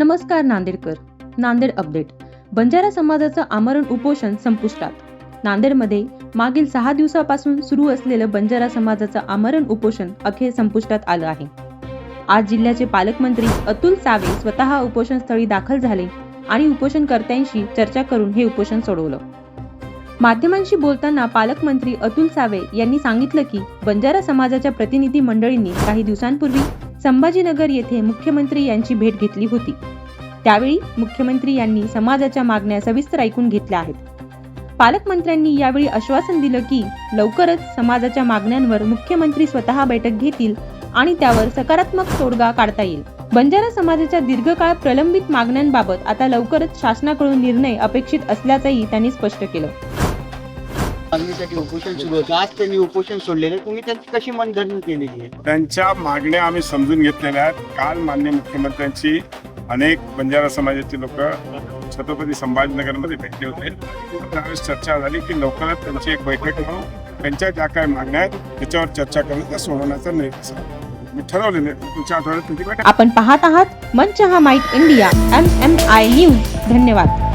नमस्कार नांदेडकर. नांदेड अपडेट. बंजारा समाजाचं आमरण उपोषण संपुष्टात. नांदेडमध्ये मागील सहा दिवसापासून सुरू असलेलं बंजारा समाजाचं आमरण उपोषण अखेर संपुष्टात आलं आहे. आज जिल्ह्याचे पालकमंत्री अतुल सावे स्वतः उपोषणस्थळी दाखल झाले आणि उपोषणकर्त्यांशी चर्चा करून हे उपोषण सोडवलं. माध्यमांशी बोलताना पालकमंत्री अतुल सावे यांनी सांगितलं की बंजारा समाजाच्या प्रतिनिधी मंडळींनी काही दिवसांपूर्वी संभाजीनगर येथे मुख्यमंत्री यांची भेट घेतली होती. त्यावेळी मुख्यमंत्री यांनी समाजाच्या मागण्या सविस्तर ऐकून घेतल्या आहेत. पालकमंत्र्यांनी यावेळी आश्वासन दिलं की लवकरच समाजाच्या मागण्यांवर मुख्यमंत्री स्वतः बैठक घेतील आणि त्यावर सकारात्मक तोडगा काढता येईल. बंजारा समाजाच्या दीर्घकाळ प्रलंबित मागण्यांबाबत आता लवकरच शासनाकडून निर्णय अपेक्षित असल्याचंही त्यांनी स्पष्ट केलं. मागणीसाठी उपोषण सुरू होतं. आज त्यांनी उपोषण सोडलेले तुम्ही त्यांची कशी मनधरणी केलेली आहे? त्यांच्या मागण्या आम्ही समजून घेतलेल्या आहेत. काल मान्य मुख्यमंत्र्यांची अनेक बंजारा समाजाचे लोक छत्रपती संभाजीनगरमध्ये भेटले होते. त्यावेळेस चर्चा झाली की लवकरच त्यांची एक बैठक घेऊन त्यांच्या ज्या काही मागण्या आहेत त्याच्यावर चर्चा करून त्या सोडवण्याचा निर्णय असेल. मी ठरवलेले आहे. पुढच्या आठवड्यात तुमची बैठक. आपण पाहत आहात मंच हा might India M M I news. धन्यवाद.